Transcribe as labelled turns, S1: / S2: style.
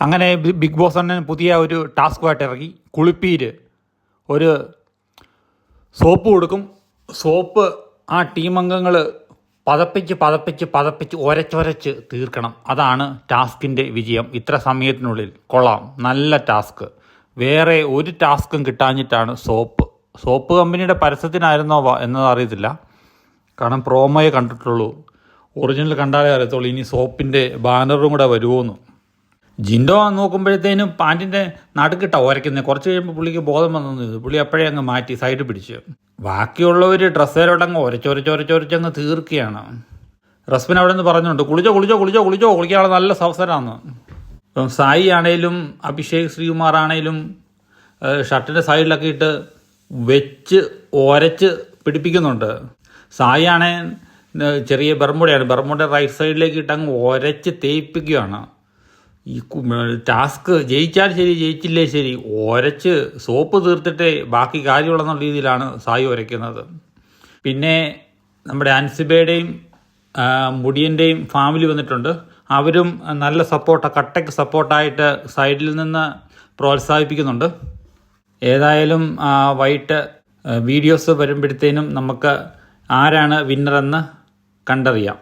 S1: അങ്ങനെ big boss അണ്ണൻ പുതിയ ഒരു ടാസ്കുമായിട്ട് ഇറങ്ങി കുളിപ്പീര് ഒരു സോപ്പ് കൊടുക്കും. സോപ്പ് ആ ടീം അംഗങ്ങൾ പതപ്പിച്ച് പതപ്പിച്ച് പതപ്പിച്ച് ഒരച്ചൊരച്ച് തീർക്കണം. അതാണ് ടാസ്കിന്റെ വിജയം. ഇത്ര സമയത്തിനുള്ളിൽ. കൊള്ളാം. നല്ല ടാസ്ക്. വേറെ ഒരു ടാസ്കും കിട്ടാഞ്ഞിട്ടാണ് സോപ്പ്. സോപ്പ് കമ്പനിയുടെ പരസ്യത്തിനായിരുന്നോ എന്നത് അറിയത്തില്ല. കാരണം പ്രോമോയെ കണ്ടിട്ടുള്ളൂ. ഒറിജിനൽ കണ്ടാലേ അറിയത്തുള്ളൂ. ഇനി സോപ്പിന്റെ ബാനറും കൂടെ വരുമോന്ന് ജിൻഡോ നോക്കുമ്പോഴത്തേനും പാന്റിന്റെ നടുക്കിട്ട ഉരയ്ക്കുന്നത് കുറച്ച് കഴിയുമ്പോൾ പുള്ളിക്ക് ബോധം വന്നു പുള്ളി അപ്പോഴേ അങ്ങ് മാറ്റി സൈഡ് പിടിച്ച്. ബാക്കിയുള്ളവർ ഡ്രസ്സേലോട്ടങ്ങ് ഒരച്ചൊരച്ചൊരച്ചൊരച്ചങ്ങ് തീർക്കുകയാണ്. റസ്മിൻ അവിടെ നിന്ന് പറഞ്ഞുണ്ട് കുളിച്ചോ കുളിച്ചോ കുളിച്ചോ കുളിച്ചോ കുളിക്കാനുള്ള നല്ല അവസരമാണ് ഇപ്പം സായി ആണേലും അഭിഷേക് ശ്രീകുമാർ ആണേലും ഷർട്ടിന്റെ സൈഡിലൊക്കെ ഇട്ട് വെച്ച് ഒരച്ച് പിടിപ്പിക്കുന്നുണ്ട്. സായി ആണേ ചെറിയ ബർമുടയാണ് ബർമുട റൈറ്റ് സൈഡിലേക്ക് ഇട്ട് അങ്ങ് ഒരച്ച് തേയിപ്പിക്കുകയാണ് ഈ ടാസ്ക് ജയിച്ചാൽ ശരി ജയിച്ചില്ലേ ശരി ഒരച്ച് സോപ്പ് തീർത്തിട്ടേ ബാക്കി കാര്യമുള്ളെന്നുള്ള രീതിയിലാണ് സായി ഒരയ്ക്കുന്നത്. പിന്നെ നമ്മുടെ അൻസിബയുടെയും മുടിയന്റെയും ഫാമിലി വന്നിട്ടുണ്ട്. അവരും നല്ല സപ്പോർട്ട് കട്ടയ്ക്ക് സപ്പോർട്ടായിട്ട് സൈഡിൽ നിന്ന് പ്രോത്സാഹിപ്പിക്കുന്നുണ്ട്. ഏതായാലും വൈകിട്ട് വീഡിയോസ് വരുമ്പോഴത്തേനും നമുക്ക് ആരാണ് വിന്നറെന്ന് കണ്ടറിയാം.